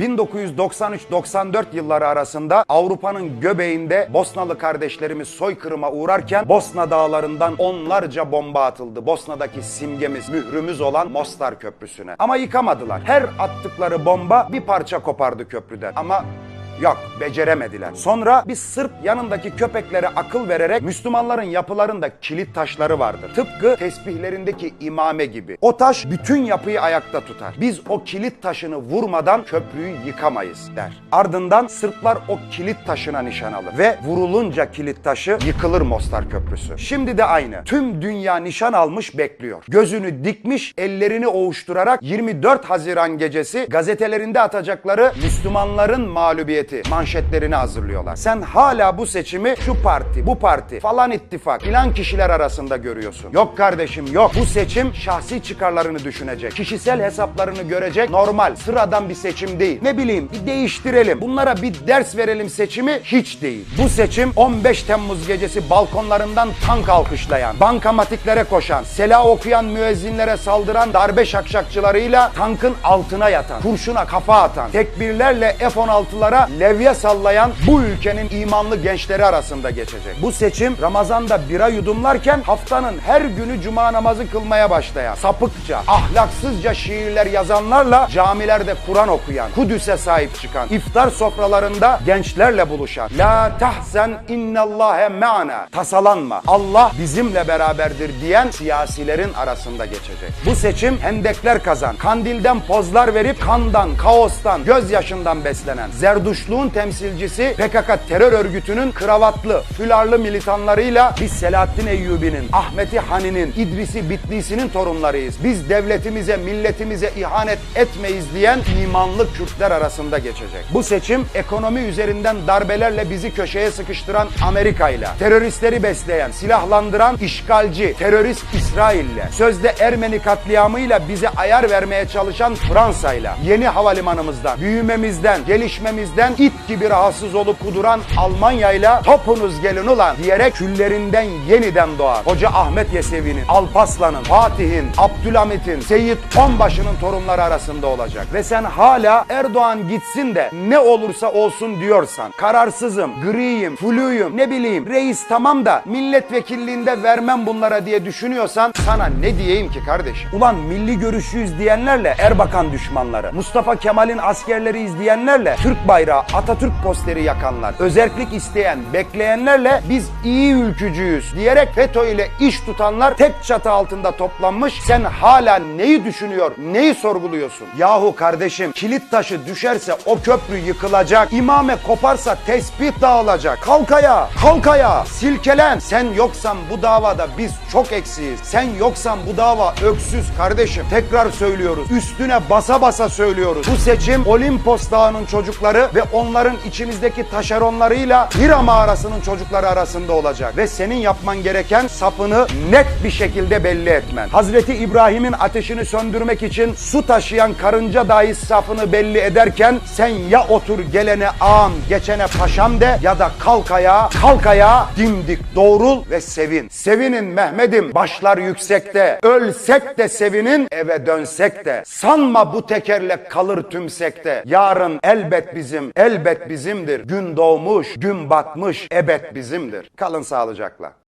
1993-94 yılları arasında Avrupa'nın göbeğinde Bosnalı kardeşlerimiz soykırıma uğrarken Bosna dağlarından onlarca bomba atıldı. Bosna'daki simgemiz, mührümüz olan Mostar Köprüsü'ne. Ama yıkamadılar. Her attıkları bomba bir parça kopardı köprüden. Ama Yok, beceremediler. Sonra bir Sırp yanındaki köpeklere akıl vererek Müslümanların yapılarında kilit taşları vardır. Tıpkı tesbihlerindeki imame gibi. O taş bütün yapıyı ayakta tutar. Biz o kilit taşını vurmadan köprüyü yıkamayız der. Ardından Sırplar o kilit taşına nişan alır ve vurulunca kilit taşı yıkılır Mostar Köprüsü. Şimdi de aynı. Tüm dünya nişan almış bekliyor. Gözünü dikmiş, ellerini ovuşturarak 24 Haziran gecesi gazetelerinde atacakları Müslümanların mağlubiyeti manşetlerini hazırlıyorlar. Sen hala bu seçimi şu parti, bu parti, falan ittifak, filan kişiler arasında görüyorsun. Yok kardeşim yok. Bu seçim şahsi çıkarlarını düşünecek. Kişisel hesaplarını görecek normal, sıradan bir seçim değil. Ne bileyim bir değiştirelim. Bunlara bir ders verelim seçimi hiç değil. Bu seçim 15 Temmuz gecesi balkonlarından tank alkışlayan, bankamatiklere koşan, selah okuyan müezzinlere saldıran darbe şakşakçılarıyla tankın altına yatan, kurşuna kafa atan, tekbirlerle F-16'lara levye sallayan bu ülkenin imanlı gençleri arasında geçecek. Bu seçim Ramazan'da bira yudumlarken haftanın her günü cuma namazı kılmaya başlayan, sapıkça, ahlaksızca şiirler yazanlarla camilerde Kur'an okuyan, Kudüs'e sahip çıkan, iftar sofralarında gençlerle buluşan, La tahzen innallâhe me'ana, tasalanma, Allah bizimle beraberdir diyen siyasilerin arasında geçecek. Bu seçim hendekler kazan, kandilden pozlar verip kandan, kaostan, gözyaşından beslenen, zerduşluğun temsilcisi PKK terör örgütünün kravatlı, fülarlı militanlarıyla biz Selahattin Eyyubi'nin, Ahmeti Hani'nin, İdrisi Bitlisi'nin torunlarıyız. Biz devletimize, milletimize ihanet etmeyiz diyen imanlı Kürtler arasında geçecek. Bu seçim ekonomi üzerinden darbelerle bizi köşeye sıkıştıran Amerika ile, teröristleri besleyen, silahlandıran işgalci, terörist İsrail'le, sözde Ermeni katliamıyla bize ayar vermeye çalışan Fransa'yla, yeni havalimanımızdan, büyümemizden, gelişmemizden it gibi rahatsız olup kuduran Almanya'yla topunuz gelin ulan diyerek küllerinden yeniden doğan Hoca Ahmet Yesevi'nin, Alpaslan'ın, Fatih'in, Abdülhamit'in, Seyit Onbaşı'nın torunları arasında olacak. Ve sen hala Erdoğan gitsin de ne olursa olsun diyorsan, kararsızım, griyim, fluyum, ne bileyim, reis tamam da milletvekilliğinde vermem bunlara diye düşünüyorsan sana ne diyeyim ki kardeşim? Ulan milli görüşüyüz diyenlerle Erbakan düşmanları, Mustafa Kemal'in askerleri izleyenlerle Türk bayrağı, Atatürk posteri yakanlar, özellik isteyen, bekleyenlerle biz iyi ülkücüyüz diyerek FETÖ ile iş tutanlar tek çatı altında toplanmış. Sen hala neyi düşünüyor, neyi sorguluyorsun? Yahu kardeşim kilit taşı düşerse o köprü yıkılacak. İmame koparsa tespih dağılacak. Kalk ayağa, kalk ayağa, silkelen. Sen yoksan bu davada biz çok eksiyiz. Sen yoksan bu dava öksüz kardeşim. Tekrar söylüyoruz. Üstüne basa basa söylüyoruz. Bu seçim Olimpos Dağı'nın çocukları ve onların içimizdeki taşeronlarıyla Hira mağarasının çocukları arasında olacak. Ve senin yapman gereken sapını net bir şekilde belli etmen. Hazreti İbrahim'in ateşini söndürmek için su taşıyan karınca dahi safını belli ederken sen ya otur gelene ağam geçene paşam de ya da kalk ayağa kalk ayağa dimdik doğrul ve sevin. Sevinin Mehmet'im başlar yüksekte ölsek de sevinin eve dönsek de sanma bu tekerlek kalır tümsekte. Yarın elbet bizim elbet bizimdir. Gün doğmuş gün batmış ebed bizimdir. Kalın sağlıcakla.